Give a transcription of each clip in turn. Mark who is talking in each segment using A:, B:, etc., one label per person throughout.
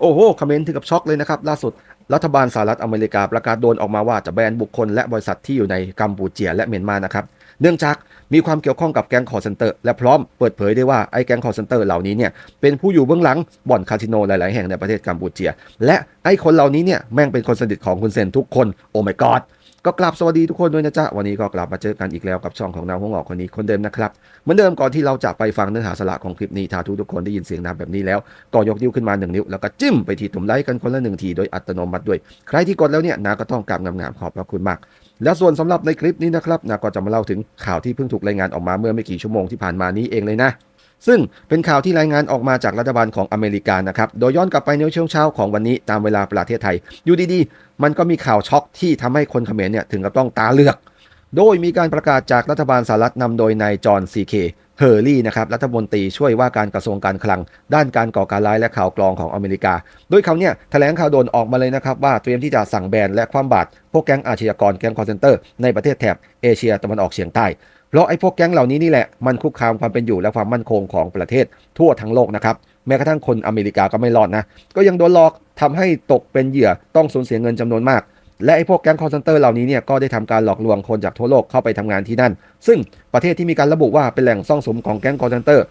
A: โอ้โหคอมเมนต์ถึงกับช็อกเลยนะครับ ล่าสุดรัฐบาลสหรัฐอเมริกาประกาศโดนออกมาว่าจะแบนบุคคลและบริษัทที่อยู่ในกัมพูเชียและเมียนมานะครับ เนื่องจากมีความเกี่ยวข้องกับแก๊งคอร์เซนเตอร์และพร้อมเปิดเผยได้ว่าไอ้แก๊งคอร์เซนเตอร์เหล่านี้เนี่ยเป็นผู้อยู่เบื้องหลังบ่อนคาสิโนหลาย ๆ แห่งในประเทศกัมพูเชีย และไอ้คนเหล่านี้เนี่ยแม่งเป็นคนสนิทของคุณเซนทุกคนโอ้ my god ก็กลับสวัสดีทุกคนด้วยนะจ๊ะ วันนี้ก็กลับมาเจอกันอีกแล้วกับช่องของนาวหัวงอกคนนี้คนเดิมนะครับ เหมือนเดิมก่อนที่เราจะไปฟังเนื้อหาสาระของคลิปนี้ถ้าทุกทุกคนได้ยินเสียงน้ำแบบนี้แล้ว ก็ยกนิ้วขึ้นมาหนึ่งนิ้ว แล้วก็จิ้มไปที่ตุ่มไลค์กันคนละหนึ่งทีโดยอัตโนมัติด้วย ใครที่กดแล้วเนี่ยนาก็ต้องกราบงามๆขอบพระคุณมาก และส่วนสำหรับในคลิปนี้นะครับนาก็จะมาเล่าถึงข่าวที่เพิ่งถูกรายงานออกมาเมื่อไม่กี่ชั่วโมงที่ผ่านมานี้เองเลยนะ ซึ่งเป็นข่าวที่รายงานออกมาจากรัฐบาลของอเมริกานะครับ โดยย้อนกลับไปในช่วงเช้าของวันนี้ตามเวลาประเทศไทย อยู่ดีๆ มันก็มีข่าวช็อกที่ทำให้คนเขมรเนี่ยถึงกับต้องตาเลือก โดยมีการประกาศจากรัฐบาลสหรัฐนำโดยนายจอห์นซีเคเฮอร์รี่นะครับรัฐมนตรีช่วยว่าการกระทรวงการคลัง ด้านการก่อการร้ายและข่าวกรองของอเมริกา โดยเขาเนี่ยแถลงข่าวโดนออกมาเลยนะครับว่าเตรียมที่จะสั่งแบนและคว่ำบาตรพวกแก๊งอาชญากรแก๊งคอร์เซนเตอร์ในประเทศแถบเอเชียตะวันออกเฉียงใต้ เพราะไอ้พวกแก๊งเหล่านี้นี่แหละมันคุกคามความเป็นอยู่และความมั่นคงของประเทศทั่วทั้งโลกนะครับแม้กระทั่งคนอเมริกาก็ไม่รอดนะก็ยังโดนหลอกทำให้ตกเป็นเหยื่อต้องสูญเสียเงินจำนวนมาก และไอ้พวกแก๊งคอร์เซนเตอร์เหล่านี้เนี่ยก็ได้ทำการหลอกลวงคนจากทั่วโลกเข้าไปทำงานที่นั่น ซึ่งประเทศที่มีการระบุว่าเป็นแหล่งซ่องสมของแก๊งคอร์เซนเตอร์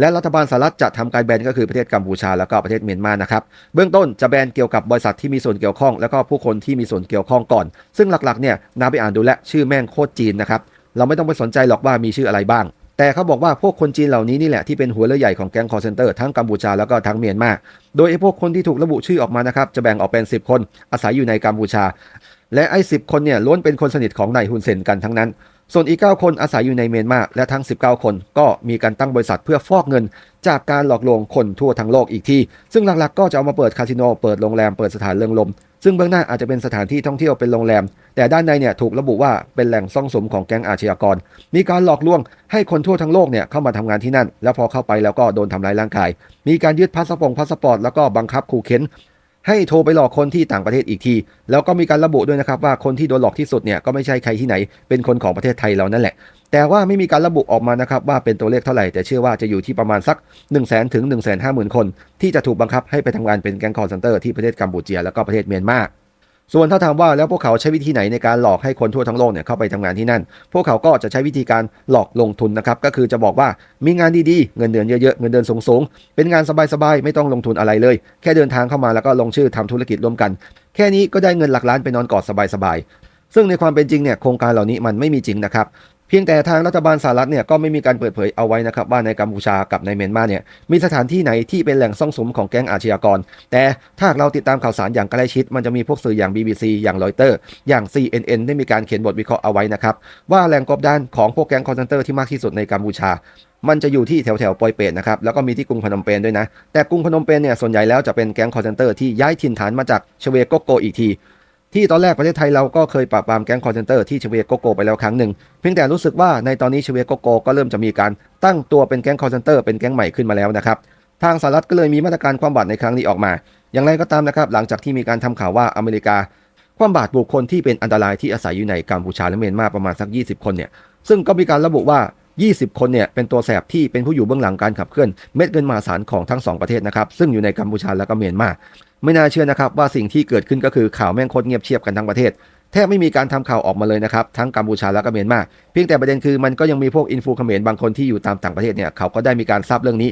A: และรัฐบาลสหรัฐจะทำการแบนก็คือประเทศกัมพูชาแล้วก็ประเทศเมียนมานะครับ เบื้องต้นจะแบนเกี่ยวกับบริษัทที่มีส่วนเกี่ยวข้อง แล้วก็ผู้คนที่มีส่วนเกี่ยวข้องก่อน ซึ่งหลักๆเนี่ยนาไปอ่านดูแลชื่อแม่งโคตรจีนนะครับ เราไม่ต้องไปสนใจหรอกว่ามีชื่ออะไรบ้าง แต่เขาบอกว่าพวกคนจีนเหล่านี้นี่แหละที่เป็นหัวเรือใหญ่ของแก๊งคอร์เซนเตอร์ทั้งกัมพูชาแล้วก็ทั้งเมียนมา โดยไอ้พวกคนที่ถูกระบุชื่อออกมานะครับจะแบ่งออกเป็น 10 คนอาศัยอยู่ในกัมพูชา และไอ้สิคนเนี่ยล้วนเป็นคนสนิทของนายฮุนเซนกันทั้งนั้น ส่วนอีก 9 คนอาศัยอยู่ในเมียนมาและทั้ง 19 คนก็มีการตั้งบริษัทเพื่อฟอกเงิน จากการหลอกลวงคนทั่วทั้งโลกอีกทีซึ่งหลักๆ ก็จะเอามาเปิดคาสิโนเปิดโรงแรมเปิดสถานเริงรม ซึ่งเบื้องหน้าอาจจะเป็นสถานที่ท่องเที่ยวเป็นโรงแรม แต่ด้านในเนี่ยถูกระบุว่าเป็นแหล่งซ่องสมของแก๊งอาชญากร มีการหลอกลวงให้คนทั่วทั้งโลกเนี่ยเข้ามาทำงานที่นั่น แล้วพอเข้าไปแล้วก็โดนทำร้ายร่างกาย มีการยึดพาสปงพาสปอร์ตแล้วก็บังคับขู่เข็น ให้โทรไปหลอกคนที่ต่างประเทศอีกที แล้วก็มีการระบุด้วยนะครับว่าคนที่โดนหลอกที่สุดเนี่ยก็ไม่ใช่ใครที่ไหน เป็นคนของประเทศไทยเรานั่นแหละ แต่ว่าไม่มีการระบุออกมานะครับว่าเป็นตัวเลขเท่าไหร่ แต่เชื่อว่าจะอยู่ที่ประมาณสัก 1 0 0 0 0 0ถึง1 5 0 0 0 0 คน ที่จะถูกบังคับให้ไปทำงานเป็นแก๊งคอร์เซนเตอร์ที่ประเทศกัมพูเชียแล้วก็ประเทศเมียนมา ส่วนถ้าถามว่าแล้วพวกเขาใช้วิธีไหนในการหลอกให้คนทั่วทั้งโลกเนี่ยเข้าไปทำงานที่นั่น พวกเขาก็จะใช้วิธีการหลอกลงทุนนะครับ ก็คือจะบอกว่ามีงานดีๆ เงินเดือนเยอะๆ เงินเดือนสูงๆ เป็นงานสบายๆ ไม่ต้องลงทุนอะไรเลย แค่เดินทางเข้ามาแล้วก็ลงชื่อทำธุรกิจร่วมกัน แค่นี้ก็ได้เงินหลักล้านไปนอนกอดสบายๆ ซึ่งในความเป็นจริงเนี่ยโครงการเหล่านี้มันไม่มีจริงนะครับ พียงแต่ทางรัฐบาลสหรัฐเนี่ยก็ไม่มีการเปิดเผยเอาไว้นะครับว่าในกัมพูชากับในเมียนมาเนี่ยมีสถานที่ไหนที่เป็นแหล่งซ่องสุมของแก๊งอาชญากร แต่ถ้าเราติดตามข่าวสารอย่างใกล้ชิด มันจะมีพวกสื่ออย่าง BBC อย่างรอยเตอร์อย่าง CNN ได้มีการเขียนบทวิเคราะห์เอาไว้นะครับว่าแหล่งกบดานของพวกแก๊งคอนเซนเตอร์ที่มากที่สุดในกัมพูชามันจะอยู่ที่แถวแถวๆปอยเปตนะครับ แล้วก็มีที่กรุงพนมเปญด้วยนะ แต่กรุงพนมเปญเนี่ยส่วนใหญ่แล้วจะเป็นแก๊งคอนเซนเตอร์ที่ย้ายถิ่นฐานมาจากชเวโกโกอีกที ที่ตอนแรกประเทศไทยเราก็เคยปราบปรามแก๊งคอร์เซนเตอร์ที่ชเวโกโกไปแล้วครั้งหนึ่งเพียงแต่รู้สึกว่าในตอนนี้ชเวโกโกก็เริ่มจะมีการตั้งตัวเป็นแก๊งคอร์เซนเตอร์เป็นแก๊งใหม่ขึ้นมาแล้วนะครับทางสหรัฐก็เลยมีมาตรการความบาดในครั้งนี้ออกมา อย่างไรก็ตามนะครับหลังจากที่มีการทำข่าวว่าอเมริกา ความบาดบุคคลที่เป็นอันตรายที่อาศัยอยู่ในกัมพูชาและเมียนมาประมาณสัก 20 คนเนี่ยซึ่งก็มีการระบุว่า 20 คนเนี่ยเป็นตัวแสบที่เป็นผู้อยู่เบื้องหลังการขับเคลื่อนเม็ดเงินมหาศาลของทั้งสองประเทศนะครับซึ่งอยู่ในกัมพูชาและก็เมียนมา ไม่น่าเชื่อนะครับว่าสิ่งที่เกิดขึ้นก็คือข่าวแม่งโคตรเงียบเชียบกันทั้งประเทศแทบไม่มีการทำข่าวออกมาเลยนะครับ ทั้งกัมพูชาและก็เมียนมาเพียงแต่ประเด็นคือมันก็ยังมีพวกอินฟูเขมรบางคนที่อยู่ตามต่างประเทศเนี่ยเขาก็ได้มีการทราบเรื่องนี้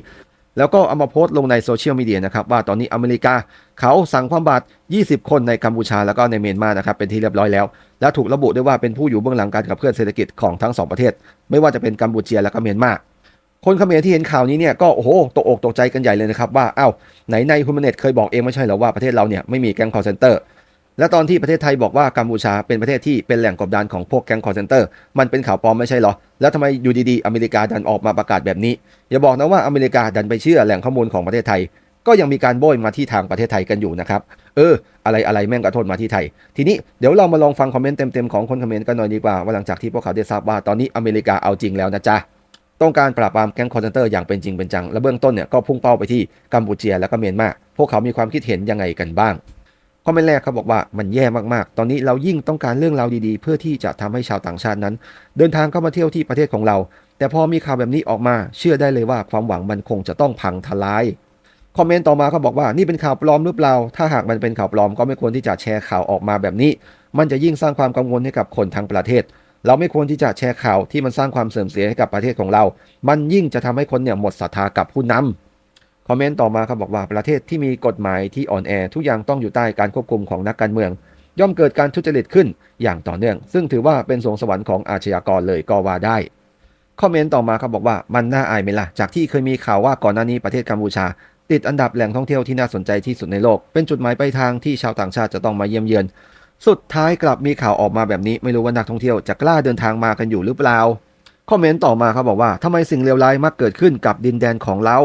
A: แล้วก็เอามาโพสต์ลงในโซเชียลมีเดียนะครับว่าตอนนี้อเมริกา เขาสั่งความบาด20 คนในกัมพูชาแล้วก็ในเมียนมานะครับเป็นที่เรียบร้อยแล้ว และถูกระบุด้วยว่าเป็นผู้อยู่เบื้องหลังการขับเคลื่อนเศรษฐกิจของทั้งสองประเทศ ไม่ว่าจะเป็นกัมพูชียและก็เมียนมา คนเขมรที่เห็นข่าวนี้เนี่ยก็โอ้โหตกอกตกใจกันใหญ่เลยนะครับว่าอ้าวไหนในฮุมเนตเคยบอกเองไม่ใช่หรอว่าประเทศเราเนี่ยไม่มีแก๊งคอร์เซนเตอร์และตอนที่ประเทศไทยบอกว่ากัมพูชาเป็นประเทศที่เป็นแหล่งกบดานของพวกแก๊งคอร์เซนเตอร์มันเป็นข่าวปลอมไม่ใช่หรอ แล้วทำไมอยู่ดีๆ อเมริกาดันออกมาประกาศแบบนี้ อย่าบอกนะว่าอเมริกาดันไปเชื่อแหล่งข้อมูลของประเทศไทย ก็ยังมีการโบยมาที่ทางประเทศไทยกันอยู่นะครับ เออ อะไรอะไรแม่งกระโทษมาที่ไทย ทีนี้เดี๋ยวเรามาลองฟังคอมเมนต์เต็มๆของคนเขมรกันหน่อยดีกว่าว่าหลังจากที่พวกเขาได้ทราบว่าตอนนี้อเมริกาเอาจริงแล้วนะจ๊ะ ต้องการปราบปรามแก๊งคอร์เซนเตอร์อย่างเป็นจริงเป็นจัง และเบื้องต้นเนี่ยก็พุ่งเป้าไปที่กัมพูเชียและก็เมียนมาพวกเขามีความคิดเห็นยังไงกันบ้างคอมเมนต์แรกเขาบอกว่ามันแย่มากๆ ตอนนี้เรายิ่งต้องการเรื่องราวดีๆ เพื่อที่จะทำให้ชาวต่างชาตินั้น เดินทางเข้ามาเที่ยวที่ประเทศของเรา แต่พอมีข่าวแบบนี้ออกมา เชื่อได้เลยว่าความหวังมันคงจะต้องพังทลายคอมเมนต์ต่อมาเขาบอกว่านี่เป็นข่าวปลอมหรือเปล่า ถ้าหากมันเป็นข่าวปลอมก็ไม่ควรที่จะแชร์ข่าวออกมาแบบนี้ มันจะยิ่งสร้างความกังวลให้กับคนทั้งประเทศ เราไม่ควรที่จะแชร์ข่าวที่มันสร้างความเสื่อมเสียให้กับประเทศของเรา มันยิ่งจะทำให้คนเนี่ยหมดศรัทธากับผู้นำคอมเมนต์ต่อมาเขาบอกว่าประเทศที่มีกฎหมายที่อ่อนแอทุกอย่างต้องอยู่ใต้การควบคุมของนักการเมือง ย่อมเกิดการทุจริตขึ้นอย่างต่อเนื่อง ซึ่งถือว่าเป็นสวงสวรรค์ของอาชญากรเลยก็ว่าได้คอมเมนต์ต่อมาเขาบอกว่ามันน่าอายไหมล่ะจากที่เคยมีข่าวว่าก่อนหน้านี้ประเทศกัมพูชา ติดอันดับแหล่งท่องเที่ยวที่น่าสนใจที่สุดในโลก เป็นจุดหมายปลายทางที่ชาวต่างชาติจะต้องมาเยี่ยมเยือน สุดท้ายกลับมีข่าวออกมาแบบนี้ไม่รู้ว่านักท่องเที่ยวจะกล้าเดินทางมากันอยู่หรือเปล่า คอมเมนต์ต่อมาเขาบอกว่าทำไมสิ่งเลวร้ายมักเกิดขึ้นกับดินแดนของเรา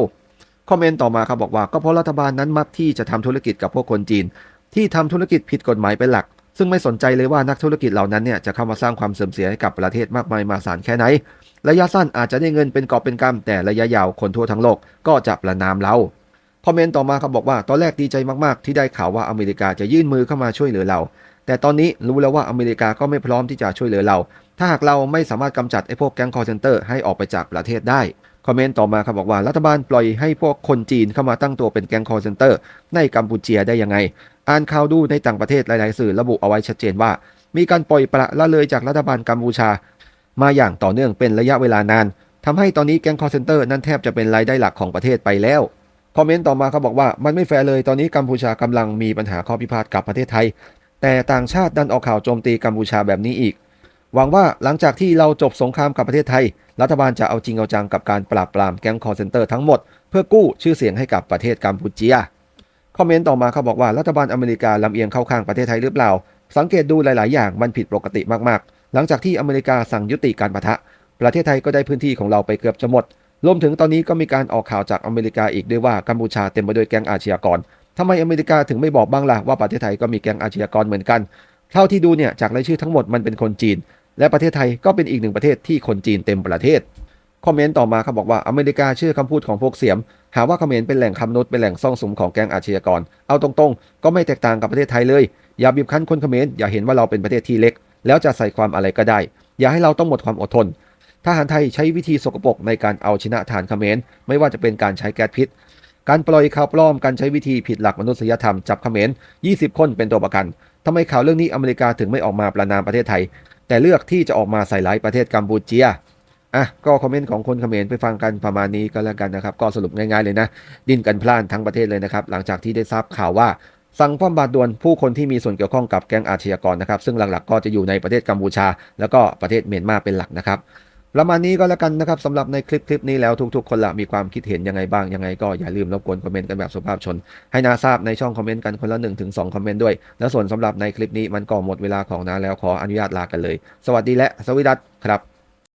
A: คอมเมนต์ต่อมาเขาบอกว่าก็เพราะรัฐบาลนั้นมักที่จะทำธุรกิจกับพวกคนจีน ที่ทำธุรกิจผิดกฎหมายเป็นหลัก ซึ่งไม่สนใจเลยว่านักธุรกิจเหล่านั้นเนี่ยจะเข้ามาสร้างความเสื่อมเสียให้กับประเทศมากมายมหาศาลแค่ไหน ระยะสั้นอาจจะได้เงินเป็นกอบเป็นกำแต่ระยะยาวคนทั่วทั้งโลกก็จะประนามเราคอมเมนต์ต่อมาเขาบอกว่าตอนแรกดีใจมากๆ ที่ได้ข่าวว่าอเมริกาจะยื่นมือเข้ามาช่วยเหลือเรา แต่ตอนนี้รู้แล้วว่าอเมริกาก็ไม่พร้อมที่จะช่วยเหลือเรา ถ้าหากเราไม่สามารถกำจัดไอ้พวกแก๊งคอร์เซนเตอร์ให้ออกไปจากประเทศได้ คอมเมนต์ต่อมาเขาบอกว่ารัฐบาลปล่อยให้พวกคนจีนเข้ามาตั้งตัวเป็นแก๊งคอร์เซนเตอร์ในกัมพูชีได้ยังไง อ่านข่าวดูในต่างประเทศหลาย ๆ สื่อระบุเอาไว้ชัดเจนว่า มีการปล่อยปละละเลยจากรัฐบาลกัมพูชา มาอย่างต่อเนื่องเป็นระยะเวลานานทำให้ตอนนี้แก๊งคอร์เซนเตอร์นั้นแทบจะเป็นรายได้หลักของประเทศไปแล้วคอมเมนต์ต่อมาเขาบอกว่ามันไม่แฟร์เลยตอนนี้กัมพูชากำลังมีปัญหาข้อพิพาทกับประเทศไทย แต่ต่างชาติดันออกข่าวโจมตีกัมพูชาแบบนี้อีก หวังว่าหลังจากที่เราจบสงครามกับประเทศไทย รัฐบาลจะเอาจริงเอาจังกับการปราบปรามแก๊งคอร์เซนเตอร์ทั้งหมด เพื่อกู้ชื่อเสียงให้กับประเทศกัมพูชีคอมเมนต์ต่อมาเขาบอกว่ารัฐบาลอเมริกาลำเอียงเข้าข้างประเทศไทยหรือเปล่า สังเกตดูหลาย ๆ อย่างมันผิดปกติมาก ๆ หลังจากที่อเมริกาสั่งยุติการปะทะ ประเทศไทยก็ได้พื้นที่ของเราไปเกือบจะหมดรวมถึงตอนนี้ก็มีการออกข่าวจากอเมริกาอีกด้วยว่ากัมพูชาเต็มไปด้วยแก๊งอาชญากร ทำไมอเมริกาถึงไม่บอกบ้างล่ะว่าประเทศไทยก็มีแก๊งอาชญากรเหมือนกัน เท่าที่ดูเนี่ยจากรายชื่อทั้งหมดมันเป็นคนจีน และประเทศไทยก็เป็นอีกหนึ่งประเทศที่คนจีนเต็มประเทศ คอมเมนต์ต่อมาเขาบอกว่าอเมริกาเชื่อคำพูดของพวกเสียม หาว่าเขมรเป็นแหล่งคำนุษเป็นแหล่งซ่องสุมของแก๊งอาชญากร เอาตรงๆ ก็ไม่แตกต่างกับประเทศไทยเลย อย่าบีบคั้นคนเขมรอย่าเห็นว่าเราเป็นประเทศที่เล็ก แล้วจะใส่ความอะไรก็ได้ อย่าให้เราต้องหมดความอดทนทหารไทยใช้วิธีสกปรกในการเอาชนะฐานเขมรไม่ว่าจะเป็นการใช้แก๊สพิษ การปล่อยข่าวปลอมการใช้วิธีผิดหลักมนุษยธรรมจับเขมร 20 คนเป็นตัวประกันทำไมข่าวเรื่องนี้อเมริกาถึงไม่ออกมาประนามประเทศไทย แต่เลือกที่จะออกมาใส่ร้ายประเทศกัมพูชีอะก็คอมเมนต์ของคนเขมรไปฟังกันประมาณนี้ก็แล้วกันนะครับ ก็สรุปง่ายๆเลยนะ ดิ้นกันพล่านทั้งประเทศเลยนะครับ หลังจากที่ได้ทราบข่าวว่า สั่งป้อมบาดดวลผู้คนที่มีส่วนเกี่ยวข้องกับแก๊งอาชญากรนะครับ ซึ่งหลักๆก็จะอยู่ในประเทศกัมพูชา แล้วก็ประเทศเมียนมาเป็นหลักนะครับ ประมาณนี้ก็แล้วกันนะครับสำหรับในคลิปคลิปนี้แล้วทุกๆ คนละมีความคิดเห็นยังไงบ้างยังไงก็อย่าลืมรบกวนคอมเมนต์กันแบบสุภาพชน ให้นาทราบในช่องคอมเมนต์กันคนละ1นถึงสคอมเมนต์ด้วย และส่วนสำหรับในคลิปนี้มันก็หมดเวลาของนาแล้วขออนุญาตลากันเลย สวัสดีและสวัสดีครับ